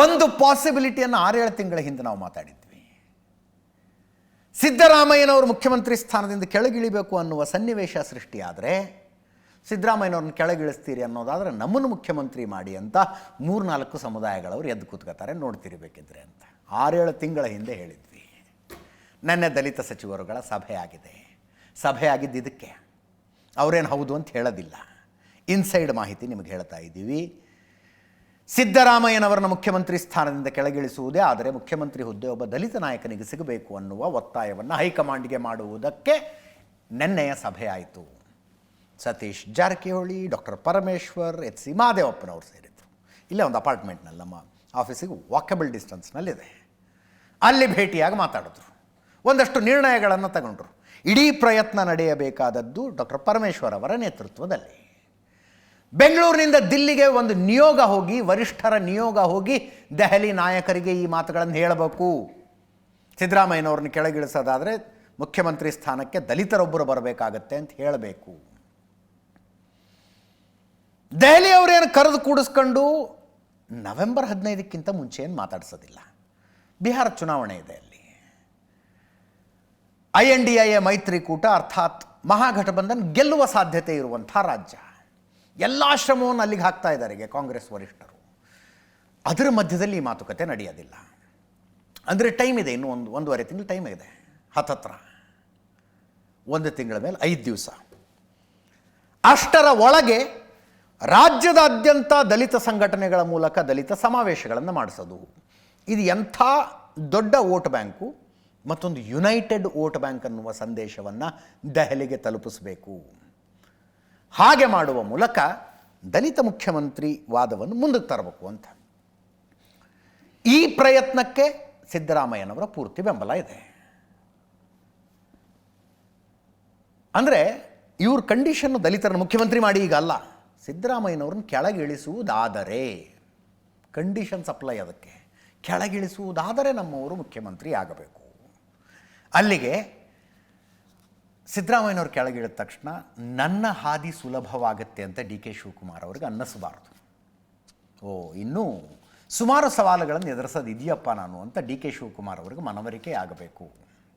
ಒಂದು ಪಾಸಿಬಿಲಿಟಿಯನ್ನು ಆರೇಳು ತಿಂಗಳ ಹಿಂದೆ ನಾವು ಮಾತಾಡಿದ್ವಿ. ಸಿದ್ದರಾಮಯ್ಯನವರು ಮುಖ್ಯಮಂತ್ರಿ ಸ್ಥಾನದಿಂದ ಕೆಳಗಿಳಿಬೇಕು ಅನ್ನುವ ಸನ್ನಿವೇಶ ಸೃಷ್ಟಿಯಾದರೆ ಸಿದ್ದರಾಮಯ್ಯನವ್ರನ್ನ ಕೆಳಗಿಳಿಸ್ತೀರಿ ಅನ್ನೋದಾದರೆ ನಮ್ಮನ್ನು ಮುಖ್ಯಮಂತ್ರಿ ಮಾಡಿ ಅಂತ ಮೂರ್ನಾಲ್ಕು ಸಮುದಾಯಗಳವರು ಎದ್ದು ಕೂತ್ಕೋತಾರೆ, ನೋಡ್ತಿರ್ಬೇಕಿದ್ರೆ ಅಂತ. ಆರೇಳು ತಿಂಗಳ ಹಿಂದೆ ಹೇಳಿದ್ವಿ. ನನ್ನ ದಲಿತ ಸಚಿವರುಗಳ ಸಭೆ ಆಗಿದೆ ಸಭೆ ಆಗಿದ್ದು ಇದಕ್ಕೆ ಅವರೇನು ಹೌದು ಅಂತ ಹೇಳೋದಿಲ್ಲ. ಇನ್ಸೈಡ್ ಮಾಹಿತಿ ನಿಮಗೆ ಹೇಳ್ತಾ ಇದ್ದೀವಿ. ಸಿದ್ದರಾಮಯ್ಯನವರನ್ನ ಮುಖ್ಯಮಂತ್ರಿ ಸ್ಥಾನದಿಂದ ಕೆಳಗಿಳಿಸುವುದೇ, ಆದರೆ ಮುಖ್ಯಮಂತ್ರಿ ಹುದ್ದೆ ಒಬ್ಬ ದಲಿತ ನಾಯಕನಿಗೆ ಸಿಗಬೇಕು ಅನ್ನುವ ಒತ್ತಾಯವನ್ನು ಹೈಕಮಾಂಡ್ಗೆ ಮಾಡುವುದಕ್ಕೆ ನಿನ್ನೆಯ ಸಭೆ ಆಯಿತು Satish Jarkiholi, doctor Parameshwar, H C ಮಹಾದೇವಪ್ಪನವರು ಸೇರಿದ್ರು. ಇಲ್ಲೇ ಒಂದು ಅಪಾರ್ಟ್ಮೆಂಟ್ನಲ್ಲಿ ನಮ್ಮ ಆಫೀಸಿಗೆ ವಾಕಬಲ್ ಡಿಸ್ಟೆನ್ಸ್ನಲ್ಲಿದೆ. ಅಲ್ಲಿ ಭೇಟಿಯಾಗಿ ಮಾತಾಡಿದ್ರು. ಒಂದಷ್ಟು ನಿರ್ಣಯಗಳನ್ನು ತಗೊಂಡ್ರು. ಇಡೀ ಪ್ರಯತ್ನ ನಡೆಯಬೇಕಾದದ್ದು ಡಾಕ್ಟರ್ ಪರಮೇಶ್ವರ್ ಅವರ ನೇತೃತ್ವದಲ್ಲಿ. ಬೆಂಗಳೂರಿನಿಂದ ದಿಲ್ಲಿಗೆ ಒಂದು ನಿಯೋಗ ಹೋಗಿ, ವರಿಷ್ಠರ ನಿಯೋಗ ಹೋಗಿ ದೆಹಲಿ ನಾಯಕರಿಗೆ ಈ ಮಾತುಗಳನ್ನು ಹೇಳಬೇಕು. ಸಿದ್ದರಾಮಯ್ಯನವ್ರನ್ನ ಕೆಳಗಿಳಿಸೋದಾದರೆ ಮುಖ್ಯಮಂತ್ರಿ ಸ್ಥಾನಕ್ಕೆ ದಲಿತರೊಬ್ಬರು ಬರಬೇಕಾಗತ್ತೆ ಅಂತ ಹೇಳಬೇಕು. ದೆಹಲಿಯವರೇನು ಕರೆದು ಕೂಡಿಸ್ಕೊಂಡು ನವೆಂಬರ್ ಹದಿನೈದಕ್ಕಿಂತ ಮುಂಚೆ ಏನು ಮಾತಾಡಿಸೋದಿಲ್ಲ. ಬಿಹಾರ ಚುನಾವಣೆ ಇದೆ ಅಲ್ಲಿ. I N D I A ಮೈತ್ರಿಕೂಟ ಅರ್ಥಾತ್ ಮಹಾಗಠಬಂಧನ್ ಗೆಲ್ಲುವ ಸಾಧ್ಯತೆ ಇರುವಂಥ ರಾಜ್ಯ. ಎಲ್ಲ ಶ್ರಮವನ್ನು ಅಲ್ಲಿಗೆ ಹಾಕ್ತಾ ಇದ್ದಾರೆ ಕಾಂಗ್ರೆಸ್ ವರಿಷ್ಠರು. ಅದರ ಮಧ್ಯದಲ್ಲಿ ಈ ಮಾತುಕತೆ ನಡೆಯೋದಿಲ್ಲ. ಅಂದರೆ ಟೈಮ್ ಇದೆ, ಇನ್ನು ಒಂದು, ಒಂದೂವರೆ ತಿಂಗಳು ಟೈಮ್ ಇದೆ. ಹತ್ತತ್ರ ಒಂದು ತಿಂಗಳ ಮೇಲೆ ಐದು ದಿವಸ. ಅಷ್ಟರ ಒಳಗೆ ರಾಜ್ಯದಾದ್ಯಂತ ದಲಿತ ಸಂಘಟನೆಗಳ ಮೂಲಕ ದಲಿತ ಸಮಾವೇಶಗಳನ್ನು ಮಾಡಿಸೋದು. ಇದು ಎಂಥ ದೊಡ್ಡ ವೋಟ್ ಬ್ಯಾಂಕು ಮತ್ತೊಂದು ಯುನೈಟೆಡ್ ವೋಟ್ ಬ್ಯಾಂಕ್ ಅನ್ನುವ ಸಂದೇಶವನ್ನು ದೆಹಲಿಗೆ ತಲುಪಿಸಬೇಕು. ಹಾಗೆ ಮಾಡುವ ಮೂಲಕ ದಲಿತ ಮುಖ್ಯಮಂತ್ರಿ ವಾದವನ್ನು ಮುಂದಕ್ಕೆ ತರಬೇಕು ಅಂತ. ಈ ಪ್ರಯತ್ನಕ್ಕೆ ಸಿದ್ದರಾಮಯ್ಯನವರ ಪೂರ್ತಿ ಬೆಂಬಲ ಇದೆ. ಅಂದರೆ ಇವ್ರ ಕಂಡೀಷನ್ನು ದಲಿತರನ್ನು ಮುಖ್ಯಮಂತ್ರಿ ಮಾಡಿ ಈಗ ಅಲ್ಲ, ಸಿದ್ದರಾಮಯ್ಯನವ್ರನ್ನ ಕೆಳಗಿಳಿಸುವುದಾದರೆ ಕಂಡೀಷನ್ ಸಪ್ಲೈ ಅದಕ್ಕೆ ಕೆಳಗಿಳಿಸುವುದಾದರೆ ನಮ್ಮವರು ಮುಖ್ಯಮಂತ್ರಿ ಆಗಬೇಕು. ಅಲ್ಲಿಗೆ ಸಿದ್ದರಾಮಯ್ಯನವ್ರು ಕೆಳಗಿಳಿದ ತಕ್ಷಣ ನನ್ನ ಹಾದಿ ಸುಲಭವಾಗುತ್ತೆ ಅಂತ ಡಿ ಕೆ ಶಿವಕುಮಾರ್ ಅವ್ರಿಗೆ ಅನ್ನಿಸಬಾರ್ದು. ಓ, ಇನ್ನೂ ಸುಮಾರು ಸವಾಲುಗಳನ್ನು ಎದುರಿಸೋದು ಇದೆಯಪ್ಪ ನಾನು ಅಂತ ಡಿ ಕೆ ಶಿವಕುಮಾರ್ ಅವ್ರಿಗೆ ಮನವರಿಕೆ ಆಗಬೇಕು.